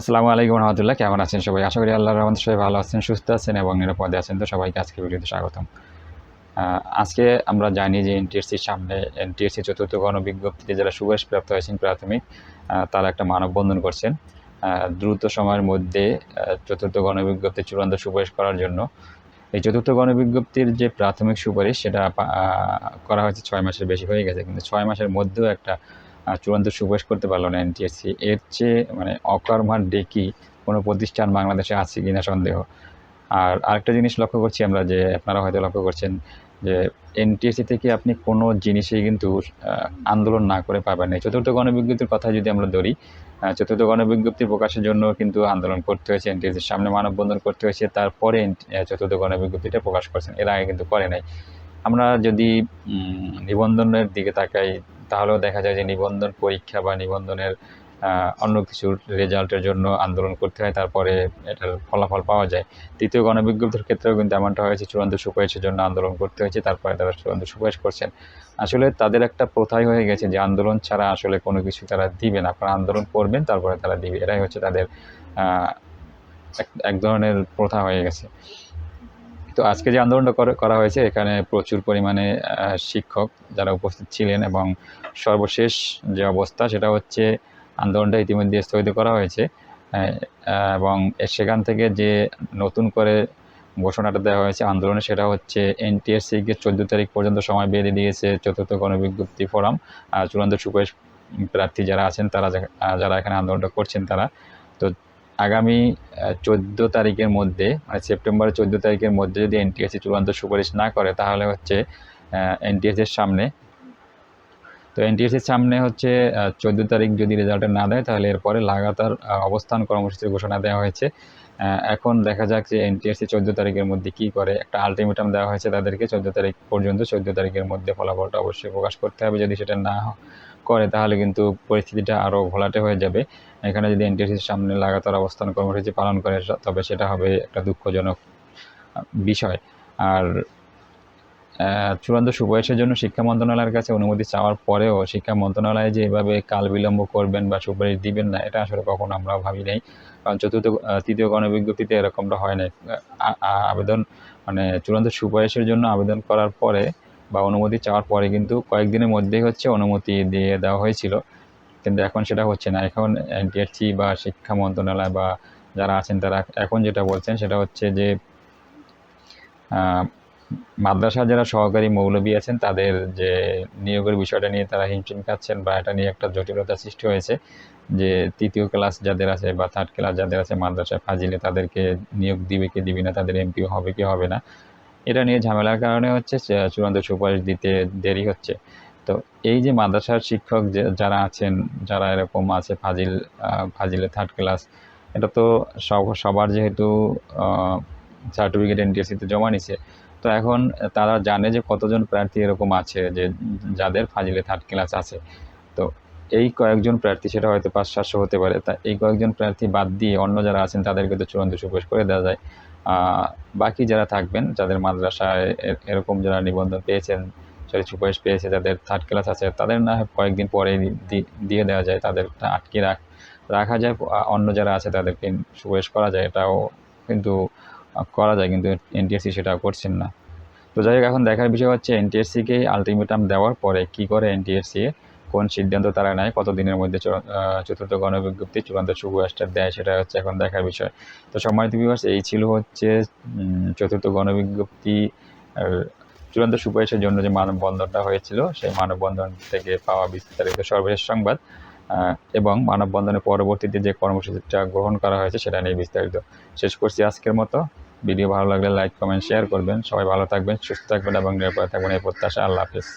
আসসালামু আলাইকুম রহমতুল্লাহ, কেমন আছেন সবাই? আশা করি আল্লাহ রহমত সবাই ভালো আছেন, সুস্থ আছেন এবং নিরাপদে আছেন। তো সবাইকে আজকে ভিডিওতে স্বাগতম। আজকে আমরা জানি যে এনটিএসসির সামনে এনটিএসসি চতুর্থ গণবিজ্ঞপ্তিতে যারা সুপারিশপ্রাপ্ত হয়েছেন প্রাথমিক তারা একটা মানববন্ধন করছেন। দ্রুত সময়ের মধ্যে চতুর্থ গণবিজ্ঞপ্তি চূড়ান্ত সুপারিশ করার জন্য। এই চতুর্থ গণবিজ্ঞপ্তির যে প্রাথমিক সুপারিশ, সেটা করা হয়েছে ছয় মাসের বেশি হয়ে গেছে। কিন্তু ছয় মাসের মধ্যেও একটা চূড়ান্ত সুপারিশ করতে পারল না এনটিএসসি এর চেয়ে মানে অকর্মার ডেকি কোনো প্রতিষ্ঠান বাংলাদেশে আছে কিনা সন্দেহ। আর আরেকটা জিনিস লক্ষ্য করছি আমরা যে আপনারা হয়তো লক্ষ্য করছেন যে এনটিএসসি থেকে আপনি কোনো জিনিসেই কিন্তু আন্দোলন না করে পাবেন না। চতুর্থ গণবিজ্ঞপ্তির কথা যদি আমরা ধরি চতুর্থ গণবিজ্ঞপ্তি প্রকাশের জন্য কিন্তু আন্দোলন করতে হয়েছে এনটিএসির সামনে মানববন্ধন করতে হয়েছে। তারপরে চতুর্থ গণবিজ্ঞপ্তিটা প্রকাশ করছেন। এর আগে কিন্তু করে নাই। আমরা যদি নিবন্ধনের দিকে তাকাই তাহলেও দেখা যায় যে নিবন্ধন পরীক্ষা বা নিবন্ধনের অন্য কিছুর রেজাল্টের জন্য আন্দোলন করতে হয়, তারপরে এটার ফলাফল পাওয়া যায়। তৃতীয় গণবিজ্ঞপ্তির ক্ষেত্রেও কিন্তু এমনটা হয়েছে, চূড়ান্ত সুপারিশের জন্য আন্দোলন করতে হয়েছে, তারপরে তারা চূড়ান্ত সুপারিশ করছেন। আসলে তাদের একটা প্রথাই হয়ে গেছে যে আন্দোলন ছাড়া আসলে কোনো কিছু তারা দিবে না। আপনারা আন্দোলন করবেন, তারপরে তারা দিবে। এটাই হচ্ছে তাদের এক ধরনের প্রথা হয়ে গেছে। তো আজকে যে আন্দোলনটা করা- হয়েছে, এখানে প্রচুর পরিমাণে শিক্ষক যারা উপস্থিত ছিলেন এবং সর্বশেষ যে অবস্থা সেটা হচ্ছে আন্দোলনটা ইতিমধ্যে স্থগিত করা হয়েছে। এবং সেখান থেকে যে নতুন করে ঘোষণাটা দেওয়া হয়েছে আন্দোলনে সেটা হচ্ছে এনটিএসসিকে চোদ্দ তারিখ পর্যন্ত সময় বেঁধে দিয়েছে চতুর্থ গণবিজ্ঞপ্তি ফোরাম। চূড়ান্ত সুপারিশ প্রার্থী যারা আছেন তারা যারা এখানে আন্দোলনটা করছেন তারা। তো আগামী চোদ্দ তারিখের মধ্যে মানে সেপ্টেম্বরের চোদ্দ তারিখের মধ্যে যদি এনটিএসসি চূড়ান্ত সুপারিশ না করে, তাহলে হচ্ছে এনটিএসের সামনে। তো এনটিএসির সামনে হচ্ছে চোদ্দ তারিখ যদি রেজাল্টে না দেয়, তাহলে এরপরে লাগাতার অবস্থান কর্মসূচির ঘোষণা দেওয়া হয়েছে। এখন দেখা যাক যে এনটিএসসি চোদ্দ তারিখের মধ্যে কী করে। একটা আলটিমেটাম দেওয়া হয়েছে তাদেরকে, চোদ্দ তারিখ পর্যন্ত, চোদ্দ তারিখের মধ্যে ফলাফলটা অবশ্যই প্রকাশ করতে হবে। যদি সেটা না করে, তাহলে কিন্তু পরিস্থিতিটা আরও ঘোলাটে হয়ে যাবে। এখানে যদি এনটিএসির সামনে লাগাতার অবস্থান কর্মসূচি পালন করে, তবে সেটা হবে একটা দুঃখজনক বিষয়। আর চূড়ান্ত সুপারিশের জন্য শিক্ষা মন্ত্রণালয়ের কাছে অনুমতি চাওয়ার পরেও শিক্ষা মন্ত্রণালয় যে এভাবে কাল বিলম্ব করবেন বা সুপারিশ দিবেন না, এটা আসলে কখনো আমরা ভাবি নাই। কারণ চতুর্থ তৃতীয় গণবিজ্ঞপ্তিতে এরকমটা হয় না আ- আ- আবেদন মানে চূড়ান্ত সুপারিশের জন্য আবেদন করার পরে বা অনুমতি চাওয়ার পরে কিন্তু কয়েকদিনের মধ্যেই হচ্ছে অনুমতি দিয়ে দেওয়া হয়েছিল। কিন্তু এখন সেটা হচ্ছে না। এখন এনটিএসসি বা শিক্ষা মন্ত্রণালয় বা যারা আছেন তারা এখন যেটা বলছেন সেটা হচ্ছে যে মাদ্রাসা যারা সহকারী মৌলবী আছেন তাদের যে নিয়োগের বিষয়টা নিয়ে তারা হিমশিম খাচ্ছেন বা এটা নিয়ে একটা জটিলতা সৃষ্টি হয়েছে যে তৃতীয় ক্লাস যাদের আছে বা থার্ড ক্লাস যাদের আছে মাদ্রাসায় ফাজিলে তাদেরকে নিয়োগ দিবে কি দিবে না, তাদের এমপিও হবে কি হবে না। এটা নিয়ে ঝামেলার কারণে হচ্ছে চূড়ান্ত সুপারিশ দিতে দেরি হচ্ছে। তো এই যে মাদ্রাসার শিক্ষক যারা আছেন, যারা এরকম আছে, ফাজিল ফাজিলে থার্ড ক্লাস এটা তো সব, সবার যেহেতু সার্টিফিকেট এনটিএসসিতে জমা নিছে, তো এখন তারা জানে যে কতজন প্রার্থী এরকম আছে, যে, যাদের ফাজিলে থার্ড ক্লাস আছে। তো এই কয়েকজন প্রার্থী, সেটা হয়তো পাঁচ, সাতশো হতে পারে, তা এই কয়েকজন প্রার্থী বাদ দিয়ে অন্য যারা আছেন, তাদেরকে তো চূড়ান্ত সুপারিশ করে দেওয়া যায়। বাকি যারা থাকবেন, যাদের মাদ্রাসায় এরকম যারা নিবন্ধন পেয়েছেন সরি সুপারিশ পেয়েছে, যাদের থার্ড ক্লাস আছে, তাদের না কয়েকদিন পরে দিয়ে দেওয়া যায়, তাদেরটা আটকে রাখ, রাখা যায় অন্য যারা আছে, তাদেরকে সুপারিশ করা যায়, এটাও কিন্তু করা যায়, কিন্তু এনটিএসসি সেটা করছেন না। তো যাই হোক, এখন দেখার বিষয় হচ্ছে এনটিএসসিকে আলটিমেটাম দেওয়ার পরে কি করে এনটিএসসি কোন সিদ্ধান্ত তারা নেয় কত দিনের মধ্যে চতুর্থ গণবিজ্ঞপ্তি চূড়ান্ত সুপারিশটা দেয় সেটা হচ্ছে এখন দেখার বিষয়। তো সম্মানিত বিভাস এই ছিল হচ্ছে চতুর্থ গণবিজ্ঞপ্তি চূড়ান্ত সুপারিশের জন্য যে মানববন্ধনটা হয়েছিল, সেই মানববন্ধন থেকে পাওয়া বিস্তারিত সর্বশেষ সংবাদ এবং মানববন্ধনের পরবর্তীতে যে কর্মসূচিটা গ্রহণ করা হয়েছে, সেটা নিয়ে বিস্তারিত। শেষ করছি আজকের মতো। ভিডিও ভালো লাগলে লাইক, কমেন্ট শেয়ার করবেন। সবাই ভালো থাকবেন, সুস্থ থাকবেন এবং নিরাপদে থাকবেন। এই প্রত্যাশা, আল্লাহ হাফিজ।